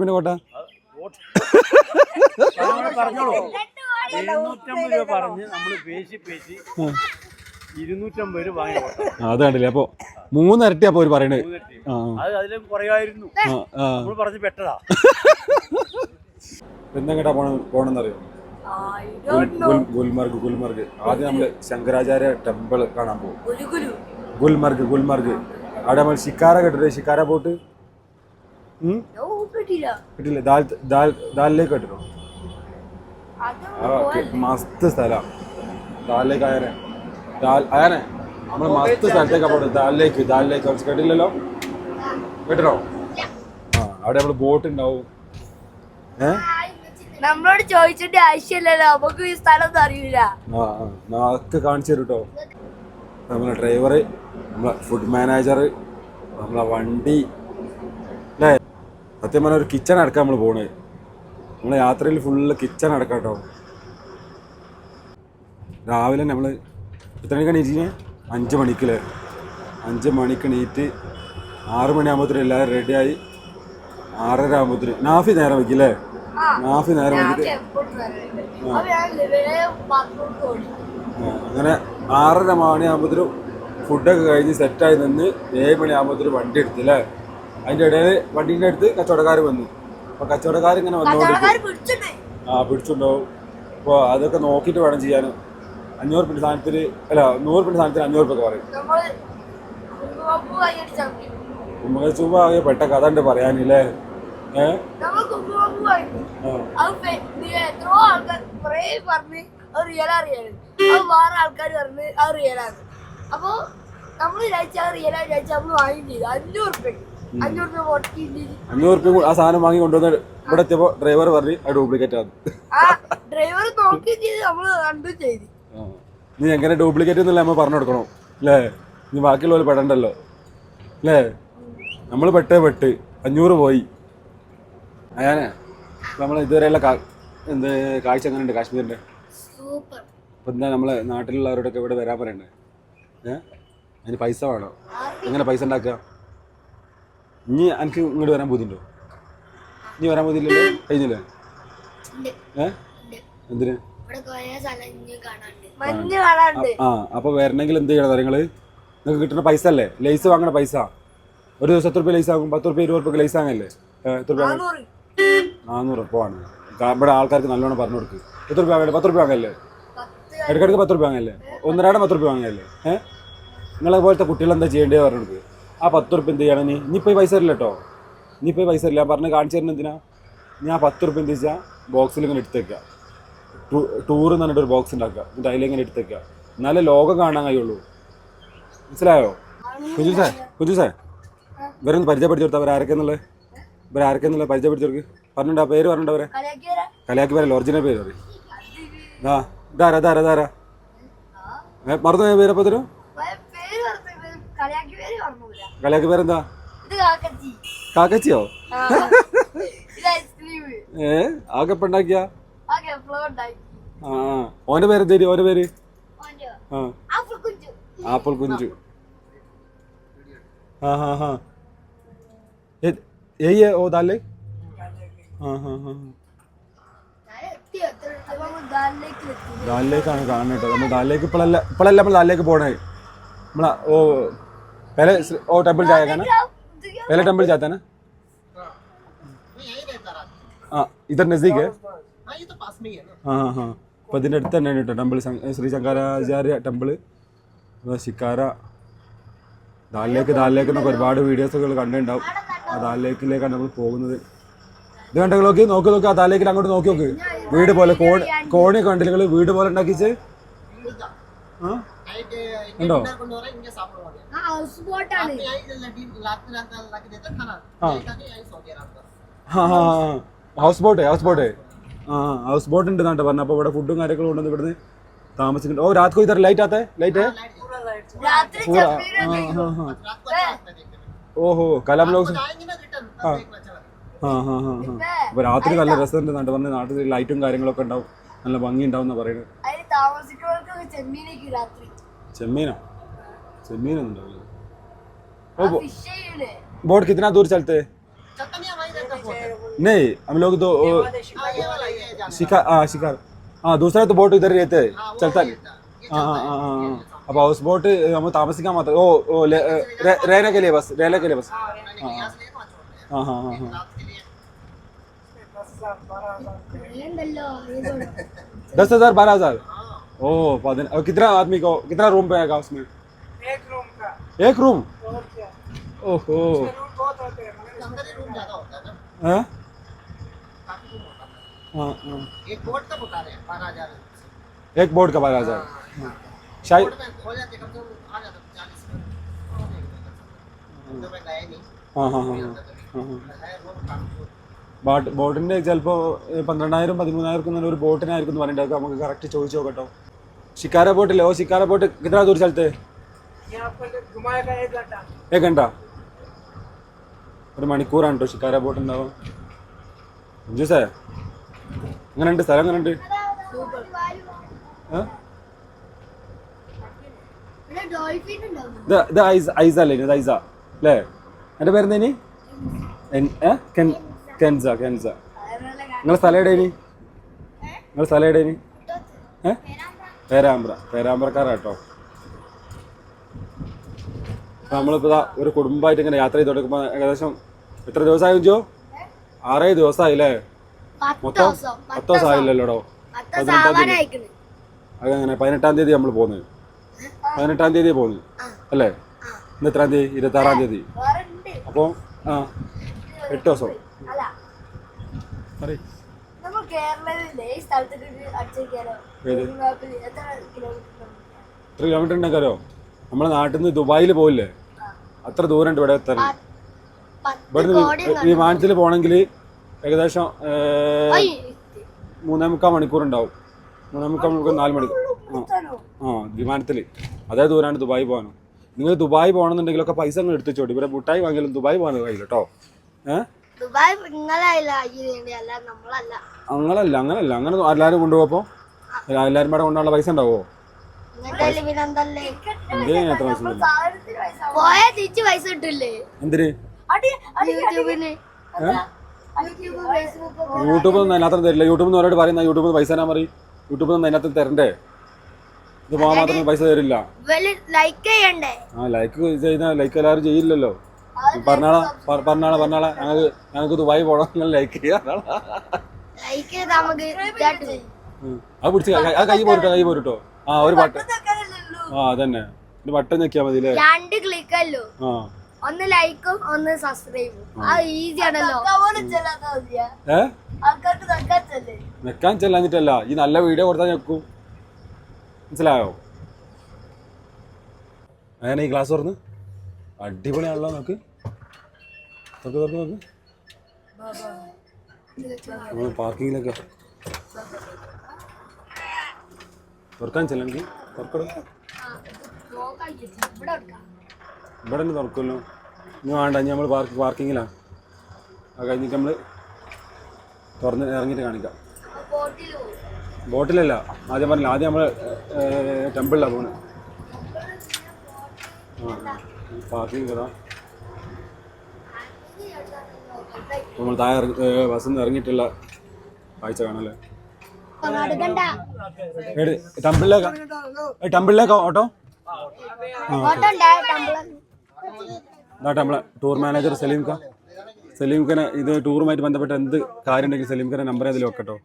പിന്നെ കോട്ട? പറഞ്ഞോളൂ എഴുന്നൂറ്റമ്പത് രൂപ പറഞ്ഞ് നമ്മൾ പേശി പേശി ഇരുന്നൂറ്റമ്പത് രൂപ വാങ്ങി കൊടുത്തു. അത് കണ്ടില്ലേ? അപ്പൊ മൂന്നിരട്ടി അപ്പൊ അവർ പറയണേ. പോണെന്ന് അത് അതിലും കുറയായിരുന്നു ആ, ആ. നമ്മൾ പറഞ്ഞ് പെട്ടതാ. എന്നെങ്ങട്ടാ പോണ പോണെന്നറിയോ? ഗുൽമർഗ് ഗുൽമർഗ്. ആദ്യം നമ്മൾ ശങ്കരാചാര്യ ടെമ്പിൾ കാണാൻ പോകും. ഗുൽമർഗ് ഗുൽമർഗ്. അവിടെ നമ്മൾ ശിക്കാര കെട്ടിട്ട് ശിക്കാര പോട്ട്? കിട്ടില്ല ദാൽ ദാൽ ദാലിലേക്ക് ഓക്കെ. മസ്ത് സ്ഥലം. ദാലിലേക്ക് അയാനെ. ദാൽ അയാനെ. നമ്മൾ മസ്ത് സ്ഥലത്തേക്കാ പോകണം ദാലിലേക്ക് ദാലിലേക്ക്. കുറച്ച് കേട്ടില്ലല്ലോ കേട്ടോ ആ അവിടെ നമ്മൾ ബോട്ട് ഉണ്ടാവും. ഏ? നമ്മളോട് ചോദിച്ചിട്ട് ആവശ്യമില്ലല്ലോ. നമുക്ക് ഈ സ്ഥലം അറിയില്ല ആ നാക്ക് കാണിച്ചു തരും കേട്ടോ നമ്മളെ ഡ്രൈവർ നമ്മളെ ഫുഡ് മാനേജർ നമ്മളെ വണ്ടി സത്യം പറഞ്ഞാൽ ഒരു കിച്ചൺ അടക്കം നമ്മൾ പോണേ. നമ്മൾ യാത്രയിൽ ഫുള്ള് കിച്ചൺ അടക്കാം കേട്ടോ രാവിലെ നമ്മൾ എത്ര മണിക്കാണ് ഇരിക്കുന്നത് അഞ്ച് മണിക്കല്ലേ അഞ്ച് മണിക്ക് നീറ്റ് ആറ് മണിയാകുമ്പോഴത്തേനും എല്ലാവരും റെഡിയായി ആറര ആകുമ്പോഴത്തേനും നാഫി നേരം വയ്ക്കില്ലേ നാഫി നേരം വയ്ക്കിട്ട് ആ, അങ്ങനെ ആറര മണിയാകുമ്പോഴത്തേനും ഫുഡൊക്കെ കഴിഞ്ഞ് സെറ്റായി നിന്ന് ഏഴ് മണിയാകുമ്പോഴത്തേനും വണ്ടി എടുത്തില്ലേ? അതിന്റെ ഇടയിൽ വണ്ടീന്റെ അടുത്ത് കച്ചവടക്കാർ വന്നു. അപ്പൊ കച്ചവടക്കാർ ഇങ്ങനെ വന്നോണ്ടിരിക്കും ആ പിടിച്ചുണ്ടാവും അപ്പൊ അതൊക്കെ നോക്കിയിട്ട് വേണം ചെയ്യാൻ അഞ്ഞൂറ് പിന്നെ സാധനത്തിൽ അല്ല നൂറ് പിന്നെ സാധനത്തിന് അഞ്ഞൂറ് രൂപ പറയും. നമുക്ക് ചുമ്മാ ആകെ പെട്ട കഥ ഉണ്ട് പറയാനില്ലേ? കുറേ പറഞ്ഞ് അത് റിയൽ അറിയാണ് അത് വേറെ ആൾക്കാർ പറഞ്ഞ് അത് റിയലാണ് അപ്പൊ നമ്മൾ വിചാരിച്ചാൽ റിയലാണ് വിചാരിച്ചാൽ വിചാരിച്ച നമ്മൾ വാങ്ങി ചെയ്തു. അഞ്ഞൂറ് റുപ്യ അഞ്ഞൂറ് രൂപ അഞ്ഞൂറ് രൂപ ആ സാധനം വാങ്ങി കൊണ്ടുവന്ന് ഇവിടെ എത്തിയപ്പോ ഡ്രൈവർ പറഞ്ഞു അത് ഡ്യൂപ്ലിക്കേറ്റ് ആണ്. ഡ്രൈവർ നോക്കുകയും ചെയ്ത്. നമ്മൾ കണ്ടു ചെയ്തു. നീ എങ്ങനെ ഡ്യൂപ്ലിക്കേറ്റ് എന്നല്ല നമ്മൾ പറഞ്ഞു കൊടുക്കണം? അല്ലേ നീ ബാക്കിയുള്ളവർ പെടണ്ടല്ലോ. അല്ലേ നമ്മൾ പെട്ടേ പെട്ട് അഞ്ഞൂറ് പോയി. അയാനെ നമ്മൾ ഇതുവരെയുള്ള എന്ത് കാഴ്ച എങ്ങനെയുണ്ട് കാശ്മീരിന്റെ? അപ്പം എന്താ നമ്മളെ നാട്ടിലുള്ളവരോടൊക്കെ ഇവിടെ വരാൻ പറയണ്ടേ? ഏഹ് അതിന് പൈസ വേണോ? എങ്ങനെ പൈസ ഉണ്ടാക്കുക? ഇനി എനിക്ക് ഇങ്ങോട്ട് വരാൻ ബുദ്ധിമുട്ടോ? നീ വരാൻ ബുദ്ധിയില്ലല്ലോ കഴിഞ്ഞില്ലേ? ഏ? എന്തിന്? ആ അപ്പൊ വരണമെങ്കിൽ എന്ത് ചെയ്യണം നിങ്ങൾ? നിങ്ങൾക്ക് കിട്ടുന്ന പൈസ അല്ലേ? ലൈസ് വാങ്ങണ പൈസ. ഒരു ദിവസം എത്ര രൂപ ലൈസ് ആകും? പത്ത് റുപ്യ ഇരുപത് റുപ്യ ലൈസ് ആകല്ലേ എത്ര രൂപ? നാനൂറ് പോവാണ് ഉറപ്പാണ് ഇവിടെ ആൾക്കാർക്ക് നല്ലോണം പറഞ്ഞു കൊടുക്ക്. എത്ര രൂപ വാങ്ങല്ലേ? പത്ത് റുപ്യ വാങ്ങല്ലേ? ഇടയ്ക്കിടയ്ക്ക് പത്ത് റുപ്യ വാങ്ങല്ലേ? ഒന്നരാടെ പത്ത് റുപ്യ വാങ്ങല്ലേ? ഏഹ് നിങ്ങളെ പോലത്തെ കുട്ടികൾ എന്താ ചെയ്യേണ്ടത് പറഞ്ഞു കൊടുക്ക്. ആ പത്ത് ഉറുപ്പ് എന്ത് ചെയ്യണം നീ? ഇനിയിപ്പോൾ പൈസ ഇല്ല കേട്ടോ ഇനിയിപ്പോൾ പൈസ ഞാൻ പറഞ്ഞ് കാണിച്ചു തരുന്ന എന്തിനാ? ഞാൻ ആ പത്ത് ഉറുപ്പ് എന്ത് വെച്ചാൽ ബോക്സിൽ ഇങ്ങനെ എടുത്തേക്കുക ടൂർ എന്ന് പറഞ്ഞിട്ട് ഒരു ബോക്സ് ഉണ്ടാക്കുക. എന്നിട്ട് അതിലിങ്ങനെ എടുത്തേക്കുക എന്നാലേ ലോകം കാണാൻ കഴിയുള്ളൂ. മനസ്സിലായോ? Kunju sir Kunju sir. ഇവരൊന്ന് പരിചയപ്പെടുത്തി കൊടുത്താൽ അവരാരൊക്കെന്നുള്ളത് ഇവരാരൊക്കെന്നുള്ളത് പരിചയപ്പെടുത്തി കൊടുക്ക്. പറഞ്ഞിട്ട് ആ പേര് പറഞ്ഞിട്ടുണ്ടോ അവരെ കലയാക്കി പേരല്ല ഒറിജിനൽ പേര് പറയും. ആ ഇതാരാ ഇതാരാ ഇതാരാ? മറന്നു പോയ പേരപ്പോ തരും പേര് പറഞ്ഞു കളിയാക്കി പേര് കലയാക്കി പേരെന്താ? കാക്കച്ചിയോ? ഏ? ആകെ ഉണ്ടാക്കിയ? ആ. ഓന്റെ പേര് എന്തേരി ഓന്റെ പേര്? ആപ്പിൾ കുഞ്ചു ആ ഹാ ഹാ ദാലിലേക്ക് എത്തി ദാലിലേക്കാണ് കാണുന്നത് കേട്ടോ. നമ്മൾ ദാലിലേക്ക് ഇപ്പോഴല്ല ഇപ്പോഴല്ല നമ്മൾ ദാലിലേക്ക് പോണേ. നമ്മളാ ഓ पहले वो टेम्पल जाएगा ना? पहले टेम्पल जाता है ना? ആ ഇതർ നസീക്ക് ആ ആ അപ്പോൾ ഇതിന്റെ അടുത്ത് തന്നെയാണ് കേട്ടോ temple Shri Shankaracharya temple shikara Dal lake Dal lake എന്നൊക്കെ ഒരുപാട് വീഡിയോസൊക്കെ കണ്ടിട്ടുണ്ടാവും ആ ദാൽ ലേക്കിലേക്കാണ് നമ്മൾ പോകുന്നത്। ഇത് കണ്ടെങ്കിൽ നോക്കി നോക്കി നോക്കി ആ ദാൽ ലേക്കിൽ അങ്ങോട്ട് നോക്കി നോക്ക്. വീട് പോലെ കോണി കോണി കണ്ടില്ലെങ്കിൽ വീട് പോലെ ഉണ്ടാക്കിച്ച്? ആ? ഹൗസ് ബോട്ട് ഹൗസ് ബോട്ട് ആ ഹൗസ് ബോട്ട് ഉണ്ട് നാട്ടെ പറഞ്ഞ അപ്പൊ ഇവിടെ ഫുഡും കാര്യങ്ങളും ഉണ്ടെന്ന് ഇവിടുന്ന് താമസിക്കുന്നുണ്ട്. ഓ രാത്രി ഇതാ ലൈറ്റ്? ആത്തേ ലൈറ്റ്. ഓഹോ കലാം ലോക്സ്. ആ രാത്രി നല്ല രസമുണ്ട് എന്നാട്ട് പറഞ്ഞ നാട്ടിൽ ലൈറ്റും കാര്യങ്ങളൊക്കെ ഉണ്ടാവും. നല്ല ഭംഗി ഉണ്ടാവും എന്നാണ് പറയുന്നത് चमीन चमीन अंदर ओ a minimum. बोट कितना दूर चलते हैं? नहीं हम लोग तो हाँ, शिकार। हाँ शिकार हाँ दूसरा तो बोट इधर रहते हैं। चलता हाँ हाँ, हाँ हाँ। हाँ अब हाउस बोट हम तापसी का माता ओ रहने के लिए बस रहने के लिए बस। हाँ हाँ हाँ। हाँ। दस हज़ार बारह हज़ार। ओ पौधे और कितना आदमी को कितना रूम पे आएगा उसमें एक रूम का एक रूम और क्या ओहो रूम बहुत होते हैं मगर अंदर ही रूम ज्यादा होता है ना हाँ काफी रूम होता है हाँ हाँ एक बोर्ड का बता रहे हैं बारह हजार एक बोर्ड का बारह हजार शायद बोर्ड में हो जाते कम से कम आ जाता चालीस में तो मैं गया नहीं हाँ हाँ हाँ हाँ हाँ हाँ है रूम काफी ബോട്ട് ബോട്ടിൻ്റെ ചിലപ്പോൾ പന്ത്രണ്ടായിരം പതിമൂന്നായിരം എന്നൊരു ഒരു ബോട്ടിനായിരിക്കും എന്ന് പറഞ്ഞിട്ട് നമുക്ക് കറക്റ്റ് ചോദിച്ചു നോക്കട്ടോ शिकारा बोट ले ओ शिकारा बोट कितना दूर चलते हैं यहाँ पर घुमाएगा एक घंटा एक घंटा ഒരു മണിക്കൂറാണ് കേട്ടോ ഷിക്കാര ബോട്ട് ഉണ്ടാവും ജ്യൂസേ എങ്ങനെയുണ്ട് സ്ഥലം എങ്ങനെയുണ്ട് ഏ? ഇവിടെ ഡോൾഫിൻ ഉണ്ടാവും ഇത് ഇത് ഐസ ഐസ അല്ലേ ഇത് ഐസ അല്ലേ എൻ്റെ പേരെന്തേനി എൻ- ഏ? കെൻ കെൻസ കെൻസ നിങ്ങളെ സ്ഥലം എവിടെയാണ് നിങ്ങളെ സ്ഥലം എവിടെയാണ് ഏ പേരാമ്പ്ര. പേരാമ്പ്രക്കാരാട്ടോ. അപ്പൊ നമ്മളിപ്പോ ദാ ഒരു കുടുംബമായിട്ട് ഇങ്ങനെ യാത്ര ചെയ്ത് കൊടുക്കുമ്പോ ഏകദേശം എത്ര ദിവസമായി ജോ ആറേ ദിവസമായി അല്ലേ പത്ത് മൊത്തം പത്ത് ദിവസം ആയില്ലല്ലോടോ? പത്ത് ദിവസം ആവാനായിക്കണ് അതങ്ങനെ? പതിനെട്ടാം തീയതി നമ്മൾ പോകുന്നത് പതിനെട്ടാം തീയതി പോകുന്നത് അല്ലേ? ഇന്ന് എത്രാം തീയതി? ഇരുപത്തി ആറാം തീയതി. അപ്പോൾ ആ എട്ട് ദിവസം. അല്ല. പറയ്. നമ്മൾ കേരളത്തിലെ ഈ സ്ഥലത്തേക്ക് അടിച്ചേക്കാലോ മാപ്പിൽ എത്ര കിലോമീറ്റർ എത്ര കിലോമീറ്റർ നമ്മളെ നാട്ടിൽ നിന്ന് ദുബായിൽ പോയില്ലേ അത്ര ദൂരം ഉണ്ട് ഇവിടെ എത്താൻ. ഇവിടുന്ന് വിമാനത്തിൽ പോകണമെങ്കിൽ ഏകദേശം മൂന്നേ മുക്കാൽ മണിക്കൂർ ഉണ്ടാവും മൂന്നേ മുക്കാൽ മണിക്കൂർ നാല് മണിക്കൂർ ആ. ആ വിമാനത്തിൽ അതേ ദൂരമാണ് ദുബായി പോകാനും. നിങ്ങൾ ദുബായ് പോകണമെന്നുണ്ടെങ്കിലൊക്കെ പൈസ അങ്ങ് എടുത്തു ചോട്ടി ഇവിടെ മുട്ടായി വാങ്ങിയാലും ദുബായ് പോകാൻ കഴിയില്ല കേട്ടോ ഏഹ് ദുബായ് നിങ്ങളല്ല ആക്കിയതേണ്ടി അല്ല നമ്മളല്ല. അങ്ങനല്ല അങ്ങനല്ല. അങ്ങനെ എല്ലാവരും കൊണ്ടുപോകപ്പോ എല്ലാവരും കൂടെ കൊണ്ടുള്ള പൈസ ഉണ്ടാവോ? പോയാ തിരിച്ച് പൈസ കിട്ടില്ലേ? എന്തിന്? യൂട്യൂബിന്. യൂട്യൂബ് അതിനകത്ത് തരില്ല യൂട്യൂബ് ഒരാട് പറയുന്ന യൂട്യൂബ് പൈസ തരാൻ പറയും. യൂട്യൂബ് ഒന്നും അതിനകത്ത് തരണ്ടേ? ഇത് പോകാൻ മാത്രമേ പൈസ തരില്ല. ലൈക്ക് ചെയ്യണ്ടേ? ആ ലൈക്ക് ചെയ്യുന്ന ലൈക്ക് എല്ലാവരും ചെയ്യില്ലല്ലോ. പറഞ്ഞാളാ പറഞ്ഞാള പറഞ്ഞാള. ഞങ്ങൾക്ക് ഞങ്ങൾക്ക് ദുബായി പോകണം നിങ്ങൾ ലൈക്ക് ചെയ്യാം. ലൈക്ക് ചെയ്താ നമുക്ക് ഇതായിട്ട് വരും. അത് പിടിച്ച് ക- ആ കൈ പോരുട്ടോ കൈ പോരുട്ടോ. ആ ഒരു ബട്ടൺ ആ അതന്നെ. ഒരു ബട്ടൺ ഞെക്കിയാ മതി രണ്ട് ക്ലിക്ക് അല്ലോ? ആ. ഒന്ന് ലൈക്കും ഒന്ന് സബ്സ്ക്രൈബും അത് ഈസി ആണല്ലോ. നിക്കാൻ ചെല്ലാഞ്ഞിട്ടല്ല. ഈ നല്ല വീഡിയോ കൊടുത്താൽ ഞെക്കും. മനസ്സിലായോ? അങ്ങനെ ഈ ക്ലാസ് തുറന്ന്? അടിപൊളിയാണല്ലോ നോക്ക് നോക്ക് നോക്ക്. നോക്ക് പാർക്കിങ്ങിലൊക്കെ. തുറക്കാൻ ചെല്ലെങ്കിൽ തുറക്കട. ഇവിടെ തന്നെ തുറക്കുമല്ലോ. ഇനി വേണ്ട ഇനി നമ്മൾ പാർക്ക് പാർക്കിങ്ങിലാണ് അത് കഴിഞ്ഞിട്ട് നമ്മൾ തുറന്ന് ഇറങ്ങിയിട്ട് കാണിക്കാം. ബോട്ടിലല്ല ആദ്യം പറഞ്ഞില്ല ആദ്യം നമ്മൾ ടെമ്പിളിലാണ് പോകുന്നത് ആ പാർക്കിംഗ് കയറാം നമ്മൾ താഴെ ബസ്സിൽ നിന്ന് ഇറങ്ങിയിട്ടുള്ള കാഴ്ച കാണല്ലേ? ടെമ്പിളിലേക്ക്. ടെമ്പിളിലേക്കാ ഓട്ടോ? ടംബ്ലർ ഇതാട്ടെ ടൂർ മാനേജർ സലീം ഖാൻ സലീം ഖാനെ ഇത് ടൂറുമായിട്ട് ബന്ധപ്പെട്ട എന്ത് കാര്യം ഉണ്ടെങ്കിൽ സലീം ഖാനെ നമ്പർ അതിൽ വെക്കട്ടോ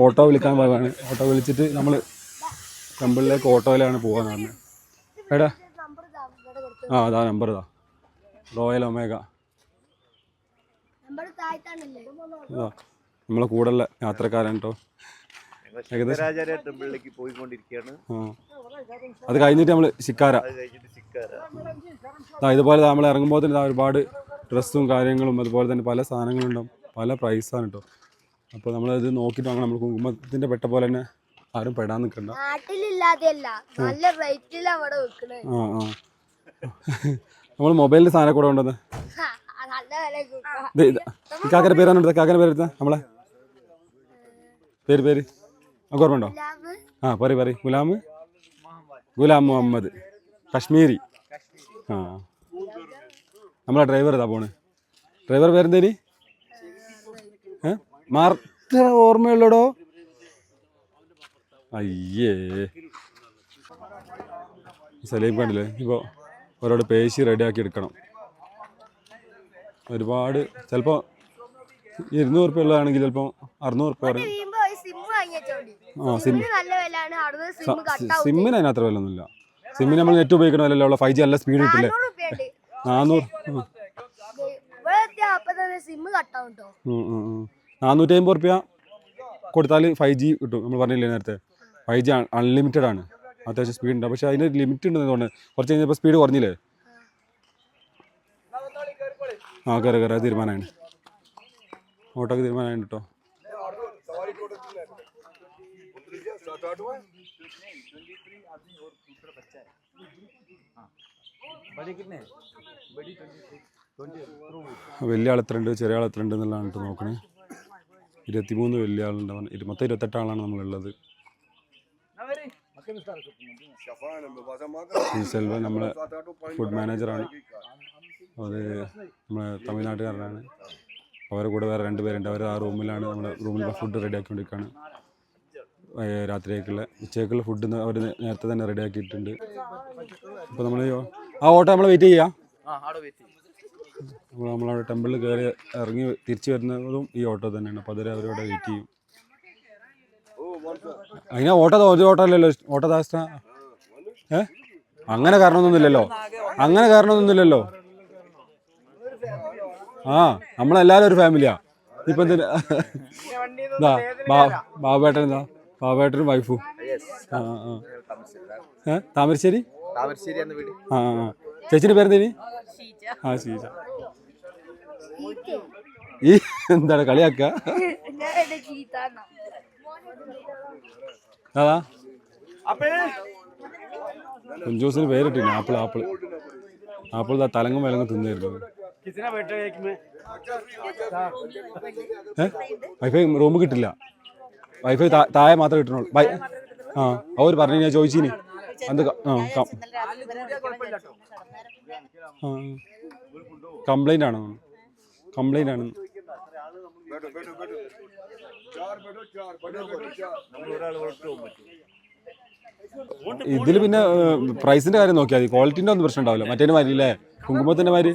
ഓട്ടോ വിളിക്കാൻ പറയുകയാണ് ഓട്ടോ വിളിച്ചിട്ട് നമ്മൾ ടെമ്പിളിലേക്ക് ഓട്ടോയിലാണ് പോകാൻ പറഞ്ഞത് എടാ. ആ അതാ നമ്പർ ഇതാ. റോയൽ ഒമേഗ നമ്മളെ കൂടെയുള്ള യാത്രക്കാരൻ കേട്ടോ ഏകദേശം. പോയിക്കൊണ്ടിരിക്കുകയാണ്. അത് കഴിഞ്ഞിട്ട് നമ്മൾ ശിക്കാര. ഇതുപോലെ നമ്മൾ ഇറങ്ങുമ്പോൾ തന്നെ ഒരുപാട് ഡ്രസ്സും കാര്യങ്ങളും അതുപോലെ തന്നെ പല സാധനങ്ങളുണ്ടാവും. പല പ്രൈസാണ് കേട്ടോ അപ്പോൾ നമ്മളത് നോക്കിയിട്ട് വാങ്ങണം. നമ്മൾ കുങ്കുമത്തിന്റെ പെട്ട പോലെ തന്നെ ആരും പെടാൻ നിൽക്കണ്ട നല്ല റേറ്റിൽ അവിടെ ആ ആ. നമ്മൾ മൊബൈലിന്റെ സാധനം കൂടെ കൊണ്ടുവന്ന്? നല്ല പേര് എടുത്ത ഇത് പേര് എടുത്ത കാക്കന്റെ പേരാണ് എടുത്തത് കാക്കന്റെ പേരെടുത്ത നമ്മളെ? പേര് പേര്. നമുക്ക് ഓർമ്മയുണ്ടോ? ആ പറയും പറയും. ഗുലാം? ഗുലാം മുഹമ്മദ്. കശ്മീരി. ആ. നമ്മളെ ഡ്രൈവർ ഇതാ പോണ്? ഡ്രൈവർ പേരെന്തേരി ഏ? മാർത്ത ഓർമ്മയുള്ളടോ? അയ്യേ. സലീം കണ്ടില്ലേ? ഇപ്പോൾ അവരോട് പേശി റെഡിയാക്കി എടുക്കണം. ഒരുപാട് ചിലപ്പോൾ ഇരുന്നൂറ് റുപ്യ ഉള്ളതാണെങ്കിൽ ചിലപ്പോൾ അറുന്നൂറ് റുപ്യ പറയും സിം ആ സിമ്മിന് അതിനത്ര വില ഒന്നുമില്ല സിമ്മിന് നമ്മൾ നെറ്റ് ഉപയോഗിക്കണമല്ലോ ഉള്ള ഫൈവ് ജി നല്ല സ്പീഡ് കിട്ടില്ലേ? നാനൂറ്. നാനൂറ്റി അമ്പത് റുപ്യ കൊടുത്താൽ ഫൈവ് ജി കിട്ടും. നമ്മൾ പറഞ്ഞില്ലേ നേരത്തെ? ഫൈവ് ജി അൺലിമിറ്റഡ് ആണ്. അത്യാവശ്യം സ്പീഡ് ഉണ്ട്. പക്ഷെ അതിന് ലിമിറ്റ് ഉണ്ടെന്ന് തോന്നുന്നു. കുറച്ച് കഴിഞ്ഞപ്പോൾ സ്പീഡ് കുറഞ്ഞില്ലേ? ആ കയറി കയറി അത് തീരുമാനമാണ്. ഓട്ടോക്ക് തീരുമാനമാണ് കേട്ടോ വലിയ ആൾ എത്രയുണ്ട് ചെറിയ ആൾ എത്രയുണ്ട് എന്നുള്ളതാണ് കേട്ടോ നോക്കണേ. ഇരുപത്തിമൂന്ന് വലിയ ആളുണ്ട്. മൊത്തം ഇരുപത്തെട്ട് ആളാണ് നമ്മളുള്ളത്. ഈ സെൽവൻ നമ്മളെ ഫുഡ് മാനേജറാണ് അത് നമ്മുടെ തമിഴ്നാട്ടുകാരനാണ്. അവരെ കൂടെ വേറെ രണ്ട് പേരുണ്ട്. അവർ ആ റൂമിലാണ് നമ്മുടെ റൂമിൽ ഫുഡ് റെഡിയാക്കിക്കൊണ്ടിരിക്കുകയാണ് രാത്രിയേക്കുള്ള ഉച്ചയ്ക്കുള്ള ഫുഡ് അവർ നേരത്തെ തന്നെ റെഡിയാക്കിയിട്ടുണ്ട്. അപ്പോൾ നമ്മൾ ആ ഓട്ടോ നമ്മൾ വെയിറ്റ് ചെയ്യാം? അപ്പോൾ നമ്മളവിടെ ടെമ്പിളിൽ കയറി ഇറങ്ങി തിരിച്ചു വരുന്നതും ഈ ഓട്ടോ തന്നെയാണ്. അപ്പോൾ അതുവരെ അവരവിടെ വെയിറ്റ് ചെയ്യും. അതിനാ ഓട്ടോ ഒരു ഓട്ടോ അല്ലല്ലോ ഓട്ടോ ദാസ്റ്റ ഏ? അങ്ങനെ കാരണമൊന്നുമില്ലല്ലോ. അങ്ങനെ കാരണമൊന്നുമില്ലല്ലോ. ആ നമ്മളെല്ലാവരും ഒരു ഫാമിലിയാ ഇപ്പം എന്തിനാ? ഇതാ ബാബേട്ടൻ എന്താ ബാബേട്ടനും വൈഫും ആ ആ. ഏ താമരശ്ശേരി? വീട്. ആ. ചേച്ചിന്റെ പേരെന്തേനി? ആ ശീജ ഈ എന്താണ് കളിയാക്ക? അതാ. കുഞ്ചൂസിന് പേരിട്ടില്ല ആപ്പിൾ ആപ്പിൾ. ആപ്പിൾ ദാ തലങ്ങും വിലങ്ങും തിന്നായിരുന്നു വൈഫൈ റൂം കിട്ടില്ല. വൈഫൈ താഴെ മാത്രമേ കിട്ടണുള്ളൂ. ആ അവർ പറഞ്ഞു ഞാൻ ചോദിച്ചിനി. എന്ത് കംപ്ലൈന്റ് ആണ്. കംപ്ലൈന്റ് ആണ്. ഇതിൽ പിന്നെ പ്രൈസിന്റെ കാര്യം നോക്കിയാൽ മതി. ക്വാളിറ്റിന്റെ ഒന്നും പ്രശ്നം ഉണ്ടാവില്ല. മറ്റേ മാതിരി അല്ലേ കുങ്കുമത്തിന്റെ മാതിരി.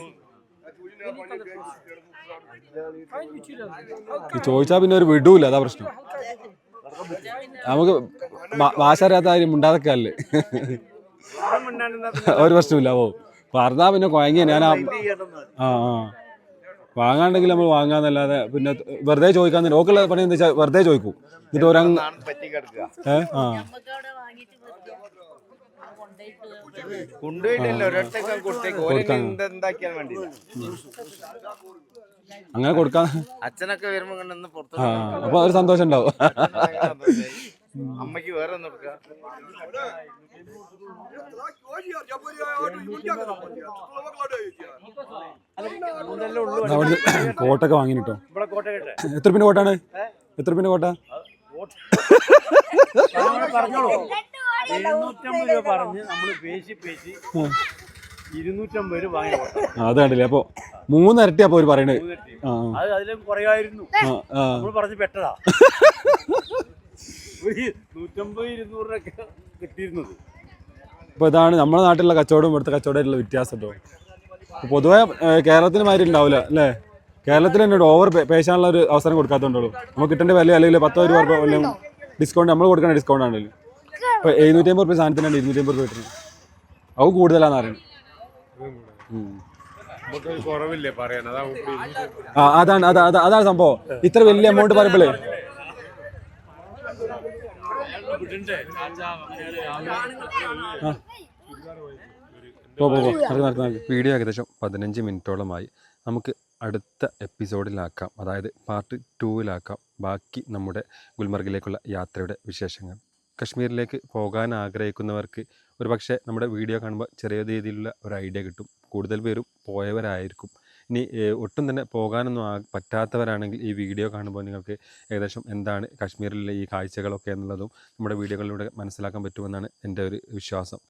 ചോദിച്ചാൽ പിന്നെ ഒരു വിടൂല അതാ പ്രശ്നം. നമുക്ക് വാശാരാത്ത കാര്യം ഉണ്ടാതൊക്കെ അല്ലേ? ഒരു പ്രശ്നമില്ല ഓ. പറഞ്ഞാ പിന്നെ കുഴങ്ങിയ ഞാൻ ആ ആ വാങ്ങാണ്ടെങ്കിൽ നമ്മൾ വാങ്ങാന്നല്ലാതെ പിന്നെ വെറുതെ ചോദിക്കാൻ തന്നെ ഓക്കുള്ള പണി എന്താ വെച്ചാൽ വെറുതെ ചോദിക്കൂ. എന്നിട്ട് ഒരാ ആ. കൊണ്ടുപോയിട്ടില്ല ഒരൊറ്റ കൊടുത്തേക്ക്. ഓരോ എന്താക്കിയാൽ വേണ്ടി അങ്ങനെ കൊടുക്കാൻ അച്ഛനൊക്കെ വരുമ്പോ കണ്ടെന്ന് പുറത്ത് ആ അപ്പൊ അതൊരു സന്തോഷം ഉണ്ടാവും. അമ്മയ്ക്ക് വേറെ ഒന്ന് കൊടുക്കുക അവിടെ കോട്ടൊക്കെ വാങ്ങി കിട്ടോ ഇവിടെ കോട്ട കേട്ടെ എത്ര പിന്നെ കോട്ടാണ്? എത്ര പിന്നെ കോട്ട? എഴുന്നൂറ്റമ്പത് രൂപ പറഞ്ഞ് നമ്മൾ പേശി പേശി ഇരുന്നൂറ്റമ്പത് രൂപ വാങ്ങി അത് കണ്ടില്ലേ അപ്പൊ മൂന്നിരട്ടി. അപ്പൊ അവർ പറയണത് അതിലും കുറയായിരുന്നു ആ, ആ. നമ്മൾ പറഞ്ഞ് പെട്ടതാ. ഒരു നൂറ്റമ്പത് ഇരുന്നൂറിനൊക്കെ കിട്ടിയിരുന്നത്. അപ്പൊ ഇതാണ് നമ്മുടെ നാട്ടിലുള്ള കച്ചവടവും ഇവിടുത്തെ കച്ചവടമായിട്ടുള്ള വ്യത്യാസം കേട്ടോ പൊതുവെ കേരളത്തിന് മാതിരി ഉണ്ടാവില്ല അല്ലേ? കേരളത്തിൽ തന്നെ ഓവർ പേശാനുള്ള ഒരു അവസരം കൊടുക്കാത്തതുകൊണ്ടുള്ളൂ നമുക്ക് കിട്ടേണ്ട വില അല്ലെങ്കിൽ പത്തോ രൂപ വല്ലതും ഡിസ്കൗണ്ട് നമ്മൾ കൊടുക്കുന്ന ഡിസ്കൗണ്ട് ആണല്ലോ ഇപ്പൊ എഴുന്നൂറ്റി അമ്പത് റുപ്യ സാധനത്തിനാണ് ഇരുന്നൂറ്റി അമ്പത് രൂപ കിട്ടുന്നത്. അത് കൂടുതലാണെന്ന് അറിയണം ആ അതാണ് അതാ അതാ- അതാണ് സംഭവം. ഇത്ര വലിയ എമൗണ്ട് പറയുമ്പോഴേ വീഡിയോ ഏകദേശം പതിനഞ്ച് മിനിറ്റോളമായി. നമുക്ക് അടുത്ത എപ്പിസോഡിലാക്കാം. അതായത് പാർട്ട് ടൂവിലാക്കാം. ബാക്കി നമ്മുടെ ഗുൽമർഗിലേക്കുള്ള യാത്രയുടെ വിശേഷങ്ങൾ. കശ്മീരിലേക്ക് പോകാൻ ആഗ്രഹിക്കുന്നവർക്ക് ഒരുപക്ഷെ നമ്മുടെ വീഡിയോ കാണുമ്പോൾ ചെറിയ രീതിയിലുള്ള ഒരു ഐഡിയ കിട്ടും. കൂടുതൽ പേരും പോയവരായിരിക്കും. ഇനി ഒട്ടും തന്നെ പോകാനൊന്നും പറ്റാത്തവരാണെങ്കിൽ ഈ വീഡിയോ കാണുമ്പോൾ നിങ്ങൾക്ക് ഏകദേശം എന്താണ് കാശ്മീരിലെ ഈ കാഴ്ചകളൊക്കെ എന്നുള്ളതും നമ്മുടെ വീഡിയോകളിലൂടെ മനസ്സിലാക്കാൻ പറ്റുമെന്നാണ് എന്റെ ഒരു വിശ്വാസം.